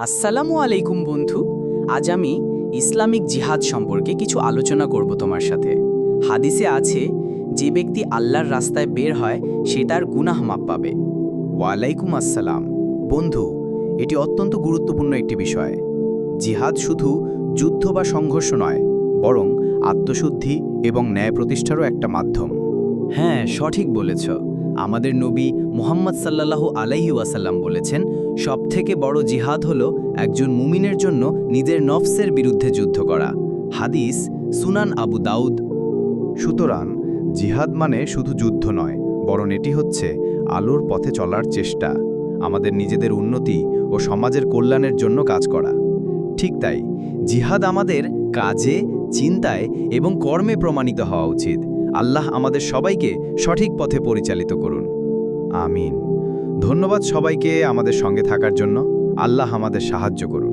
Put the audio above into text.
আসসালামু আলাইকুম বন্ধু। আজ আমি ইসলামিক জিহাদ সম্পর্কে কিছু আলোচনা করব তোমার সাথে। হাদিসে আছে, যে ব্যক্তি আল্লাহর রাস্তায় বের হয়, সে তার গুনাহ মাপ পাবে। ওয়ালাইকুম আসসালাম। বন্ধু, এটি অত্যন্ত গুরুত্বপূর্ণ একটি বিষয়। জিহাদ শুধু যুদ্ধ বা সংঘর্ষ নয়, বরং আত্মশুদ্ধি এবং ন্যায় প্রতিষ্ঠারও একটা মাধ্যম। হ্যাঁ সঠিক বলেছ। আমাদের নবী মুহাম্মদ সাল্লাল্লাহু আলাইহি ওয়াসাল্লাম বলেছেন সবথেকে বড় জিহাদ হল একজন মুমিনের জন্য নিজের নফসের বিরুদ্ধে যুদ্ধ করা। হাদিস সুনান আবু দাউদ। সুতরাং, জিহাদ মানে শুধু যুদ্ধ নয়, বরং এটি হচ্ছে আলোর পথে চলার চেষ্টা, আমাদের নিজেদের উন্নতি ও সমাজের কল্যাণের জন্য কাজ করা। ঠিক তাই, জিহাদ আমাদের কাজে, চিন্তায় এবং কর্মে প্রমাণিত হওয়া উচিত। আল্লাহ আমাদের সবাইকে সঠিক পথে পরিচালিত করুন। আমিন। ধন্যবাদ সবাইকে আমাদের সঙ্গে থাকার জন্য। আল্লাহ আমাদের সাহায্য করুন।